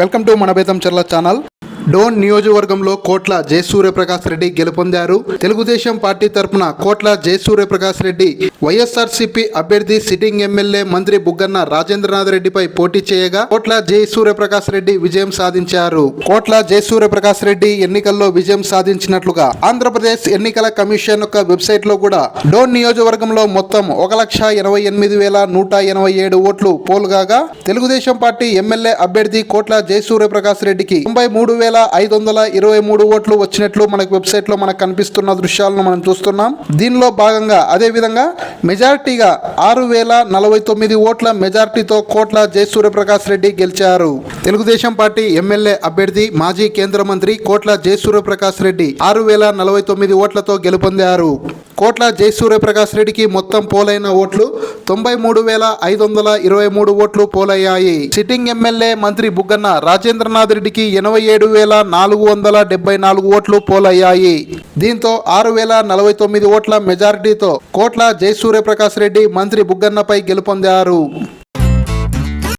Welcome to మన బేతం చర్ల channel. Dhone నియోజకవర్గంలో కోట్ల జయసూర్యప్రకాష్ రెడ్డి గెలుపొందారు. తెలుగుదేశం పార్టీ తరపున కోట్ల జయసూర్యప్రకాష్ రెడ్డి వైఎస్ఆర్సీపీ అభ్యర్థి సిట్టింగ్ ఎమ్మెల్యే మంత్రి బుగ్గన్న రాజేంద్రనాథ్ రెడ్డిపై పోటీ చేయగా కోట్ల జయసూర్యప్రకాష్ రెడ్డి విజయం సాధించారు. కోట్ల జయసూర్యప్రకాష్ రెడ్డి ఎన్నికల్లో విజయం సాధించినట్లుగా ఆంధ్రప్రదేశ్ ఎన్నికల కమిషన్ యొక్క వెబ్సైట్లో కూడా డోన్ నియోజకవర్గంలో మొత్తం ఒక లక్ష ఎనభై ఎనిమిది వేల నూట ఎనభై ఏడు ఓట్లు పోలుగాగా తెలుగుదేశం పార్టీ ఎమ్మెల్యే అభ్యర్థి కోట్ల జయసూర్యప్రకాష్ రెడ్డికి తొంభై మూడు వేల ఐదు వందల ఇరవై మూడు ఓట్లు వచ్చినట్లు మనకు వెబ్సైట్లో మనకు కనిపిస్తున్న దృశ్యాలను మనం చూస్తున్నాం. దీనిలో భాగంగా అదే విధంగా మెజారిటీగా ఆరు వేల నలభై తొమ్మిది ఓట్ల మెజారిటీతో కోట్ల జయసూర్యప్రకాష్ రెడ్డి గెలిచారు. తెలుగుదేశం పార్టీ ఎమ్మెల్యే అభ్యర్థి మాజీ కేంద్ర మంత్రి కోట్ల జయసూర్యప్రకాష్ రెడ్డి ఆరు వేల నలభై తొమ్మిది ఓట్లతో గెలుపొందారు. కోట్ల జయసూర్యప్రకాష్ రెడ్డికి మొత్తం పోలైన ఓట్లు తొంభై మూడు వేల ఐదు వందల ఇరవై మూడు ఓట్లు పోలయ్యాయి. సిట్టింగ్ ఎమ్మెల్యే మంత్రి బుగ్గన్న రాజేంద్రనాథ్ రెడ్డికి ఎనభై ఏడు వేల నాలుగు వందల డెబ్బై నాలుగు ఓట్లు పోలయ్యాయి. దీంతో ఆరు వేల నలభై తొమ్మిది ఓట్ల మెజారిటీతో కోట్ల జయసూర్యప్రకాష్ రెడ్డి మంత్రి బుగ్గన్నపై గెలుపొందారు.